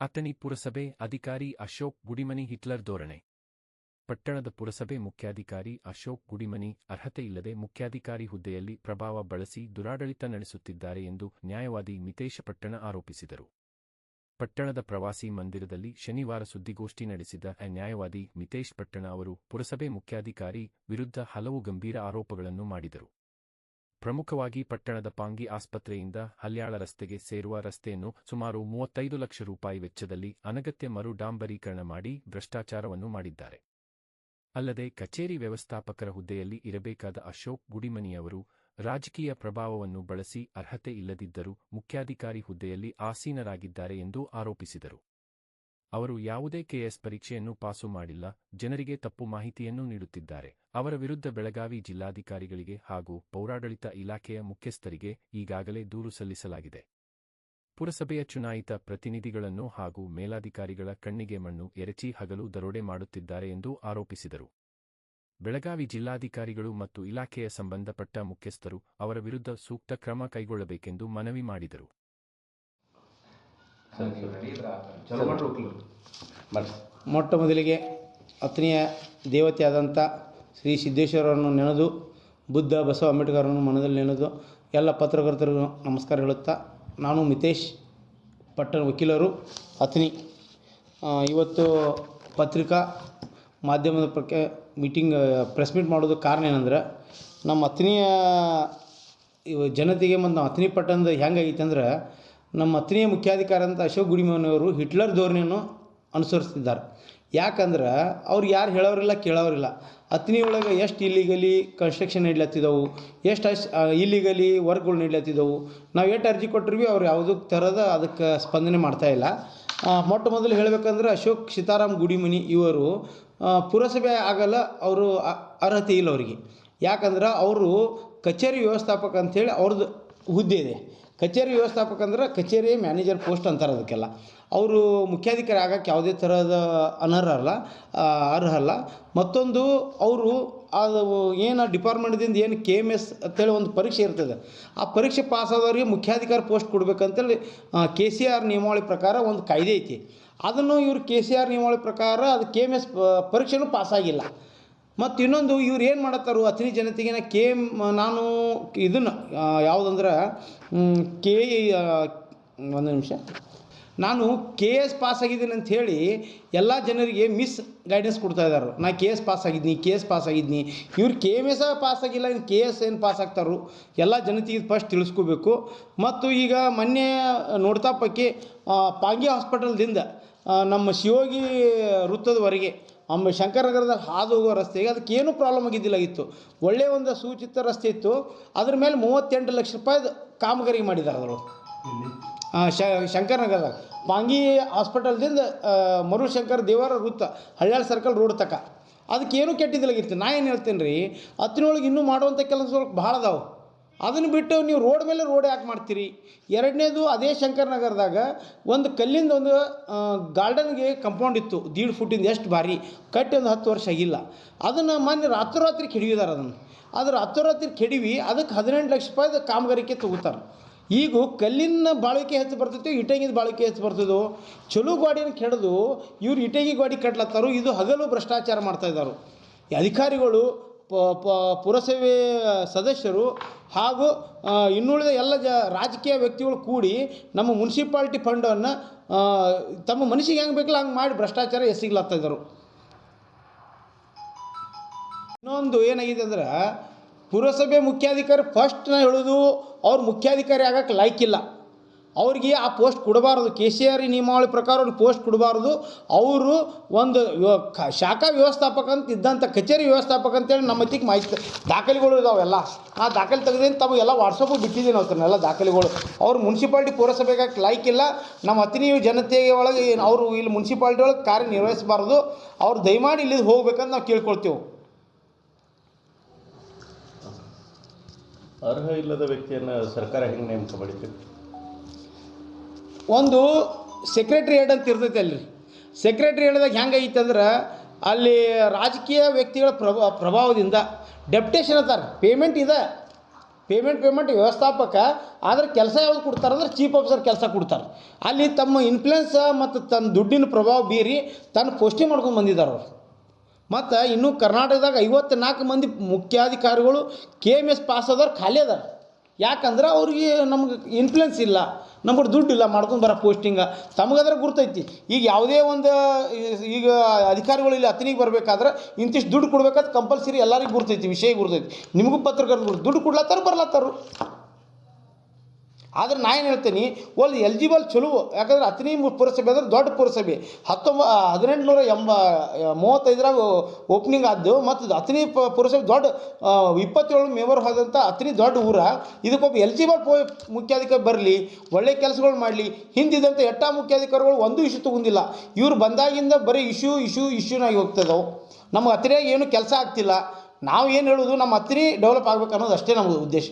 ಅಥಣಿ ಪುರಸಭೆ ಅಧಿಕಾರಿ ಅಶೋಕ್ ಗುಡಿಮನಿ ಹಿಟ್ಲರ್ ಧೋರಣೆ. ಪಟ್ಟಣದ ಪುರಸಭೆ ಮುಖ್ಯಾಧಿಕಾರಿ ಅಶೋಕ್ ಗುಡಿಮನಿ ಅರ್ಹತೆ ಇಲ್ಲದೆ ಮುಖ್ಯಾಧಿಕಾರಿ ಹುದ್ದೆಯಲ್ಲಿ ಪ್ರಭಾವ ಬಳಸಿ ದುರಾಡಳಿತ ನಡೆಸುತ್ತಿದ್ದಾರೆ ಎಂದು ನ್ಯಾಯವಾದಿ ಮಿತೇಶ ಪಟ್ಟಣ ಆರೋಪಿಸಿದರು. ಪಟ್ಟಣದ ಪ್ರವಾಸಿ ಮಂದಿರದಲ್ಲಿ ಶನಿವಾರ ಸುದ್ದಿಗೋಷ್ಠಿ ನಡೆಸಿದ ನ್ಯಾಯವಾದಿ ಮಿತೇಶ್ ಪಟ್ಟಣ ಅವರು ಪುರಸಭೆ ಮುಖ್ಯಾಧಿಕಾರಿ ವಿರುದ್ಧ ಹಲವು ಗಂಭೀರ ಆರೋಪಗಳನ್ನು ಮಾಡಿದರು. ಪ್ರಮುಖವಾಗಿ ಪಟ್ಟಣದ ಪಾಂಗಿ ಆಸ್ಪತ್ರೆಯಿಂದ ಹಲ್ಯಾಳ ರಸ್ತೆಗೆ ಸೇರುವ ರಸ್ತೆಯನ್ನು ಸುಮಾರು ಮೂವತ್ತೈದು ಲಕ್ಷ ರೂಪಾಯಿ ವೆಚ್ಚದಲ್ಲಿ ಅನಗತ್ಯ ಮರು ಡಾಂಬರೀಕರಣ ಮಾಡಿ ಭ್ರಷ್ಟಾಚಾರವನ್ನು ಮಾಡಿದ್ದಾರೆ. ಅಲ್ಲದೆ ಕಚೇರಿ ವ್ಯವಸ್ಥಾಪಕರ ಹುದ್ದೆಯಲ್ಲಿ ಇರಬೇಕಾದ ಅಶೋಕ್ ಗುಡಿಮನಿಯವರು ರಾಜಕೀಯ ಪ್ರಭಾವವನ್ನು ಬಳಸಿ ಅರ್ಹತೆ ಇಲ್ಲದಿದ್ದರೂ ಮುಖ್ಯಾಧಿಕಾರಿ ಹುದ್ದೆಯಲ್ಲಿ ಆಸೀನರಾಗಿದ್ದಾರೆ ಎಂದು ಆರೋಪಿಸಿದರು. ಅವರು ಯಾವುದೇ ಕೆಎಸ್ ಪರೀಕ್ಷೆಯನ್ನು ಪಾಸು ಮಾಡಿಲ್ಲ, ಜನರಿಗೆ ತಪ್ಪು ಮಾಹಿತಿಯನ್ನು ನೀಡುತ್ತಿದ್ದಾರೆ. ಅವರ ವಿರುದ್ಧ ಬೆಳಗಾವಿ ಜಿಲ್ಲಾಧಿಕಾರಿಗಳಿಗೆ ಹಾಗೂ ಪೌರಾಡಳಿತ ಇಲಾಖೆಯ ಮುಖ್ಯಸ್ಥರಿಗೆ ಈಗಾಗಲೇ ದೂರು ಸಲ್ಲಿಸಲಾಗಿದೆ. ಪುರಸಭೆಯ ಚುನಾಯಿತ ಪ್ರತಿನಿಧಿಗಳನ್ನು ಹಾಗೂ ಮೇಲಾಧಿಕಾರಿಗಳ ಕಣ್ಣಿಗೆ ಮಣ್ಣು ಎರಚಿ ಹಗಲು ದರೋಡೆ ಮಾಡುತ್ತಿದ್ದಾರೆ ಎಂದು ಆರೋಪಿಸಿದರು. ಬೆಳಗಾವಿ ಜಿಲ್ಲಾಧಿಕಾರಿಗಳು ಮತ್ತು ಇಲಾಖೆಯ ಸಂಬಂಧಪಟ್ಟ ಮುಖ್ಯಸ್ಥರು ಅವರ ವಿರುದ್ಧ ಸೂಕ್ತ ಕ್ರಮ ಕೈಗೊಳ್ಳಬೇಕೆಂದು ಮನವಿ ಮಾಡಿದರು. ಮೊಟ್ಟ ಮೊದಲಿಗೆ ಅತನಿಯ ದೇವತೆಯಾದಂಥ ಶ್ರೀ ಸಿದ್ದೇಶ್ವರರನ್ನು ನೆನೆದು ಬುದ್ಧ ಬಸವ ಅಂಬೇಡ್ಕರನ್ನು ಮನದಲ್ಲಿ ನೆನೆದು ಎಲ್ಲ ಪತ್ರಕರ್ತರಿಗೂ ನಮಸ್ಕಾರ ಹೇಳುತ್ತಾ ನಾನು ಮಿತೇಶ್ ಪಟ್ಟಣ ವಕೀಲರು ಅತ್ನಿ ಇವತ್ತು ಪತ್ರಿಕಾ ಮಾಧ್ಯಮದ ಪ್ರಕ ಮೀಟಿಂಗ್ ಪ್ರೆಸ್ ಮೀಟ್ ಮಾಡೋದಕ್ಕೆ ಕಾರಣ ಏನಂದ್ರೆ ನಮ್ಮ ಅತ್ನಿಯ ಇವ ಜನತೆಗೆ ಮತ್ತು ನಮ್ಮ ಅತ್ನಿ ಪಟ್ಟಣದ ಹೆಂಗಾಗೈತೆ ಅಂದ್ರೆ ನಮ್ಮ ಅತನಿಯ ಮುಖ್ಯಾಧಿಕಾರ ಅಂತ ಅಶೋಕ್ ಗುಡಿಮನೆಯವರು ಹಿಟ್ಲರ್ ಧೋರಣೆಯನ್ನು ಅನುಸರಿಸ್ತಿದ್ದಾರೆ. ಯಾಕಂದ್ರೆ ಅವ್ರು ಯಾರು ಹೇಳೋರಿಲ್ಲ ಕೇಳೋರಿಲ್ಲ. ಅತ್ನಿ ಒಳಗೆ ಎಷ್ಟು ಇಲ್ಲಿಗಲಿ ಕನ್ಸ್ಟ್ರಕ್ಷನ್ ನಡ್ಲತ್ತಿದ್ದವು ಎಷ್ಟು ಅಶ್ ಇಲ್ಲಿಗಲಿ ವರ್ಕ್ಗಳು ನಡ್ಲತ್ತಿದ್ದವು ನಾವು ಎಷ್ಟು ಅರ್ಜಿ ಕೊಟ್ಟರು ಅವ್ರು ಯಾವುದಕ್ಕೆ ಥರದ ಅದಕ್ಕೆ ಸ್ಪಂದನೆ ಮಾಡ್ತಾಯಿಲ್ಲ ಇಲ್ಲ. ಮೊಟ್ಟ ಮೊದಲು ಹೇಳಬೇಕಂದ್ರೆ ಅಶೋಕ್ ಸೀತಾರಾಮ್ ಗುಡಿಮನಿ ಇವರು ಪುರಸಭೆ ಆಗಲ್ಲ ಅವರು ಅರ್ಹತೆ ಇಲ್ಲ ಅವರಿಗೆ. ಯಾಕಂದ್ರೆ ಅವರು ಕಚೇರಿ ವ್ಯವಸ್ಥಾಪಕ ಅಂಥೇಳಿ ಅವ್ರದ್ದು ಹುದ್ದೆ ಇದೆ. ಕಚೇರಿ ವ್ಯವಸ್ಥಾಪಕ ಅಂದ್ರೆ ಕಚೇರಿ ಮ್ಯಾನೇಜರ್ ಪೋಸ್ಟ್ ಅಂತಾರೆ ಅದಕ್ಕೆಲ್ಲ. ಅವರು ಮುಖ್ಯಾಧಿಕಾರಿ ಆಗಕ್ಕೆ ಯಾವುದೇ ಥರದ ಅನರ್ಹ ಅಲ್ಲ ಅರ್ಹ ಅಲ್ಲ ಮತ್ತೊಂದು ಅವರು ಅದು ಏನು ಡಿಪಾರ್ಟ್ಮೆಂಟ್ದಿಂದ ಏನು ಕೆ ಎಂ ಎಸ್ ಅಂತೇಳಿ ಒಂದು ಪರೀಕ್ಷೆ ಇರ್ತದೆ. ಆ ಪರೀಕ್ಷೆ ಪಾಸ್ ಆದವ್ರಿಗೆ ಮುಖ್ಯಾಧಿಕಾರಿ ಪೋಸ್ಟ್ ಕೊಡ್ಬೇಕಂತೇಳಿ ಕೆ ಸಿ ಆರ್ ನಿಯಮಾವಳಿ ಪ್ರಕಾರ ಒಂದು ಕಾಯ್ದೆ ಐತಿ. ಅದನ್ನು ಇವರು ಕೆ ಸಿ ಆರ್ ನಿಯಮಾವಳಿ ಪ್ರಕಾರ ಅದು ಕೆ ಎಂ ಎಸ್ ಪರೀಕ್ಷೆನೂ ಪಾಸಾಗಿಲ್ಲ ಮತ್ತು ಇನ್ನೊಂದು ಇವ್ರು ಏನು ಮಾಡತ್ತಾರು? ಅತನಿ ಜನತೆಗೆ ನಾ ಕೆ ನಾನು ಇದನ್ನು ಯಾವುದಂದ್ರೆ ಕೆ ಒಂದು ನಿಮಿಷ. ನಾನು ಕೆ ಎಸ್ ಪಾಸ್ ಆಗಿದ್ದೀನಿ ಅಂತ ಹೇಳಿ ಎಲ್ಲ ಜನರಿಗೆ ಮಿಸ್ ಗೈಡೆನ್ಸ್ ಕೊಡ್ತಾ ಇದ್ದಾರೆ ನಾ ಕೆ ಎಸ್ ಪಾಸ್ ಆಗಿದ್ದೀನಿ ಕೆ ಎಸ್ ಪಾಸ್ ಆಗಿದ್ದೀನಿ ಇವ್ರು ಕೆ ಎಂ ಎಸ್ ಪಾಸ್ ಆಗಿಲ್ಲ ಇನ್ನು ಕೆ ಎಸ್ ಏನು ಪಾಸ್ ಆಗ್ತಾರೋ? ಎಲ್ಲ ಜನತೆಗೆ ಫಸ್ಟ್ ತಿಳಿಸ್ಕೋಬೇಕು. ಮತ್ತು ಈಗ ಮೊನ್ನೆ ನೋಡ್ತಾ ಪಕ್ಕಿ ಪಾಂಗಿ ಹಾಸ್ಪಿಟಲ್ದಿಂದ ನಮ್ಮ ಶಿವೋಗಿ ವೃತ್ತದವರೆಗೆ ಅಂಬ ಶಂಕರನಗರದಲ್ಲಿ ಹಾದು ಹೋಗೋ ರಸ್ತೆಗೆ ಅದಕ್ಕೆ ಏನೂ ಪ್ರಾಬ್ಲಮ್ ಆಗಿದ್ದಿಲ್ಲಾಗಿತ್ತು ಒಳ್ಳೆಯ ಒಂದು ಸೂಚಿತ ರಸ್ತೆ ಇತ್ತು. ಅದ್ರ ಮೇಲೆ ಮೂವತ್ತೆಂಟು ಲಕ್ಷ ರೂಪಾಯಿ ಕಾಮಗಾರಿ ಮಾಡಿದ್ದಾರೆ ಅದರು ಶ ಶಂಕರನಗರದಾಗ ಪಾಂಗಿ ಹಾಸ್ಪಿಟಲ್ದಿಂದ ಮರುಶಂಕರ್ ಮರು ಶಂಕರ್ ದೇವರ ವೃತ್ತ ಹಳ್ಯಾಳ ಸರ್ಕಲ್ ರೋಡ್ ತಕ್ಕ ಅದಕ್ಕೆ ಏನೂ ಕೆಟ್ಟಿದ್ದಿಲ್ಲಾಗಿತ್ತು ನಾ ಏನು ಹೇಳ್ತೀನಿ ರೀ ಹತ್ತಿನೊಳಗೆ ಇನ್ನೂ ಮಾಡುವಂಥ ಕೆಲಸಗಳು ಭಾಳ ಅದಾವೆ. ಅದನ್ನು ಬಿಟ್ಟು ನೀವು ರೋಡ್ ಮೇಲೆ ರೋಡ್ ಯಾಕೆ ಮಾಡ್ತೀರಿ? ಎರಡನೇದು ಅದೇ ಶಂಕರನಗರದಾಗ ಒಂದು ಕಲ್ಲಿಂದ ಒಂದು ಗಾರ್ಡನ್ಗೆ ಕಂಪೌಂಡ್ ಇತ್ತು. ದೀಡ್ ಫುಟ್ಟಿಂದ ಎಷ್ಟು ಭಾರಿ ಕಟ್ಟಿ ಒಂದು ಹತ್ತು ವರ್ಷ ಆಗಿಲ್ಲ. ಅದನ್ನು ಮೊನ್ನೆ ರಾತ್ರೋರಾತ್ರಿ ಕೆಡವಿದಾರೆ ಅದನ್ನು. ಆದ್ರೆ ರಾತ್ರೋರಾತ್ರಿ ಕೆಡಿವಿ ಅದಕ್ಕೆ ಹದಿನೆಂಟು ಲಕ್ಷ ರೂಪಾಯಿದು ಕಾಮಗಾರಿಕೆ ತಗೋತಾರೆ ಈಗ ಕಲ್ಲಿನ ಬಾಳಿಕೆ ಹೆಚ್ಚು ಬರ್ತೈತೆ, ಇಟಗಿದ ಬಾಳಿಕೆ ಹೆಚ್ಚು ಬರ್ತದೋ, ಚಲೋ ಗಾಡಿನ ಕೆಡದು ಇವ್ರು ಇಟಗಿ ಗಾಡಿ ಕಟ್ಲತ್ತಾರೋ, ಇದು ಹಗಲು ಭ್ರಷ್ಟಾಚಾರ ಮಾಡ್ತಾ ಇದ್ದಾರೆ ಅಧಿಕಾರಿಗಳು ಪುರಸಭೆ ಸದಸ್ಯರು ಹಾಗೂ ಇನ್ನುಳಿದ ಎಲ್ಲ ಜ, ರಾಜಕೀಯ ವ್ಯಕ್ತಿಗಳು ಕೂಡಿ ನಮ್ಮ ಮುನ್ಸಿಪಾಲ್ಟಿ ಫಂಡನ್ನು ತಮ್ಮ ಮನಸ್ಸಿಗೆ ಹೆಂಗೆ ಬೇಕಲ್ಲ ಹಂಗೆ ಮಾಡಿ ಭ್ರಷ್ಟಾಚಾರ ಎಸಗ್ಲಾಗ್ತಾ ಇದ್ದಾರೆ. ಇನ್ನೊಂದು ಏನಾಗಿದೆ ಅಂದ್ರೆ ಪುರಸಭೆ ಮುಖ್ಯಾಧಿಕಾರಿ ಫಸ್ಟ್ ನಾ ಹೇಳೋದು ಅವ್ರು ಮುಖ್ಯಾಧಿಕಾರಿ ಆಗಕ್ಕೆ ಲಾಯ್ಕಿಲ್ಲ. ಅವ್ರಿಗೆ ಆ ಪೋಸ್ಟ್ ಕೊಡಬಾರ್ದು. ಕೆ ಸಿ ಆರ್ ನಿಯಮಾವಳಿ ಪ್ರಕಾರ ಅವ್ರಿಗೆ ಪೋಸ್ಟ್ ಕೊಡಬಾರ್ದು. ಅವರು ಒಂದು ಶಾಖಾ ವ್ಯವಸ್ಥಾಪಕ ಅಂತ ಇದ್ದಂಥ ಕಚೇರಿ ವ್ಯವಸ್ಥಾಪಕ ಅಂತೇಳಿ ನಮ್ಮ ಹತ್ತಿಗೆ ಮಾಹಿತಿ ದಾಖಲೆಗಳು ಇದಾವೆಲ್ಲ ಆ ದಾಖಲೆ ತೆಗೆದೇನು ತಮಗೆಲ್ಲ ವಾಟ್ಸಪ್ಪು ಬಿಟ್ಟಿದ್ದೀನಿ ಎಲ್ಲ ದಾಖಲೆಗಳು. ಅವ್ರು ಮುನ್ಸಿಪಾಲ್ಟಿ ಪೂರೈಸಬೇಕು ಲೈಕ್ ಇಲ್ಲ. ನಮ್ಮ ಹತ್ತಿನ ಜನತೆಗೆ ಒಳಗೆ ಅವರು ಇಲ್ಲಿ ಮುನ್ಸಿಪಾಲ್ಟಿ ಒಳಗೆ ಕಾರ್ಯನಿರ್ವಹಿಸಬಾರ್ದು. ಅವ್ರು ದಯಮಾಡಿ ಇಲ್ಲಿದ್ದು ಹೋಗ್ಬೇಕಂತ ನಾವು ಕೇಳ್ಕೊಳ್ತೇವೆ. ಅರ್ಹ ಇಲ್ಲದ ವ್ಯಕ್ತಿಯನ್ನು ಸರ್ಕಾರ ಹೆಂಗೆ ನೇಮಕ ಮಾಡಿತ್ತು? ಒಂದು ಸೆಕ್ರೆಟ್ರಿ ಹೆಡ್ ಅಂತ ಇರ್ತೈತೆ ಅಲ್ಲಿ. ಹೆಂಗೆ ಐತಂದ್ರೆ ಅಲ್ಲಿ ರಾಜಕೀಯ ವ್ಯಕ್ತಿಗಳ ಪ್ರಭಾ, ಪ್ರಭಾವದಿಂದ ಡೆಪ್ಟೇಷನ್ ಅಂತಾರೆ ಪೇಮೆಂಟ್ ಇದೆ. ಪೇಮೆಂಟ್ ಪೇಮೆಂಟ್ ವ್ಯವಸ್ಥಾಪಕ, ಆದರೆ ಕೆಲಸ ಯಾವ್ದು ಕೊಡ್ತಾರೆ ಅಂದ್ರೆ ಚೀಫ್ ಆಫೀಸರ್ ಕೆಲಸ ಕೊಡ್ತಾರೆ. ಅಲ್ಲಿ ತಮ್ಮ ಇನ್ಫ್ಲುಯೆನ್ಸ್ ಮತ್ತು ತನ್ನ ದುಡ್ಡಿನ ಪ್ರಭಾವ ಬೀರಿ ತನ್ನ ಪೋಸ್ಟಿಂಗ್ ಮಾಡ್ಕೊಂಡು ಬಂದಿದ್ದಾರೆ ಅವರು. ಮತ್ತು ಇನ್ನು ಕರ್ನಾಟಕದಾಗ ಐವತ್ನಾಲ್ಕು ಮಂದಿ ಮುಖ್ಯಾಧಿಕಾರಿಗಳು ಕೆ ಎಂ ಎಸ್ ಪಾಸ್ ಆದವ್ರು ಖಾಲಿ ಅದಾರ. ಯಾಕಂದ್ರೆ ಅವ್ರಿಗೆ ನಮ್ಗೆ ಇನ್ಫ್ಲುಯೆನ್ಸ್ ಇಲ್ಲ. ನಮ್ಗೆ ದುಡ್ಡು ಇಲ್ಲ ಮಾಡ್ಕೊಂಡು ಬರೋ ಪೋಸ್ಟಿಂಗ ತಮಗಾದ್ರೆ ಗುರ್ತೈತಿ. ಈಗ ಯಾವುದೇ ಒಂದು, ಈಗ ಅಧಿಕಾರಿಗಳು ಇಲ್ಲಿ ಅತನಿಗೆ ಬರಬೇಕಾದ್ರೆ ಇಂತಿಷ್ಟು ದುಡ್ಡು ಕೊಡ್ಬೇಕಾದ್ರೆ ಕಂಪಲ್ಸರಿ ಎಲ್ಲರಿಗೂ ಗುರ್ತೈತಿ ವಿಷಯ ಗುರ್ತೈತಿ. ನಿಮಗೂ ಪತ್ರಕರ್ತರು ದುಡ್ಡು ಕೊಡ್ಲತ್ತಾರ, ಬರ್ಲತ್ತಾರು? ಆದ್ರೆ ನಾ ಏನು ಹೇಳ್ತೀನಿ ಒಂದು ಎಲಿಜಿಬಲ್ ಚಲೋ ಯಾಕಂದ್ರೆ ಅತನಿ ಪುರಸಭೆ ಅಂದ್ರೆ ದೊಡ್ಡ ಪುರಸಭೆ. ಹತ್ತೊಂಬ ಹದಿನೆಂಟುನೂರ ಎಂಬ ಮೂವತ್ತೈದರಾಗ ಓಪನಿಂಗ್ ಆದ್ದು, ಮತ್ತು ಅತನಿ ಪುರಸಭೆ ದೊಡ್ಡ ಇಪ್ಪತ್ತೇಳು ಮೆಂಬರ್ ಹೋದಂಥ ಅತನಿ ದೊಡ್ಡ ಊರ, ಇದಕ್ಕೊಬ್ಬ ಎಲಿಜಿಬಲ್ ಪೋ, ಮುಖ್ಯಾಧಿಕಾರಿ ಬರಲಿ, ಒಳ್ಳೆ ಕೆಲಸಗಳು ಮಾಡಲಿ ಹಿಂದಿದ್ದಂಥ ಎಟ್ಟ ಮುಖ್ಯಾಧಿಕಾರಿಗಳು ಒಂದು ಇಶ್ಯೂ ತಗೊಂಡಿಲ್ಲ. ಇವ್ರು ಬಂದಾಗಿಂದ ಬರೀ ಇಶ್ಯೂ ಇಶ್ಯೂ ಇಶ್ಯೂನಾಗಿ ಹೋಗ್ತದವು ನಮ್ಗೆ ಹತ್ತಿರ ಏನು ಕೆಲಸ ಆಗ್ತಿಲ್ಲ. ನಾವು ಏನು ಹೇಳೋದು, ನಮ್ಮ ಹತ್ತಿರ ಡೆವಲಪ್ ಆಗಬೇಕು ಅನ್ನೋದು ಅಷ್ಟೇ ನಮ್ಮದು ಉದ್ದೇಶ.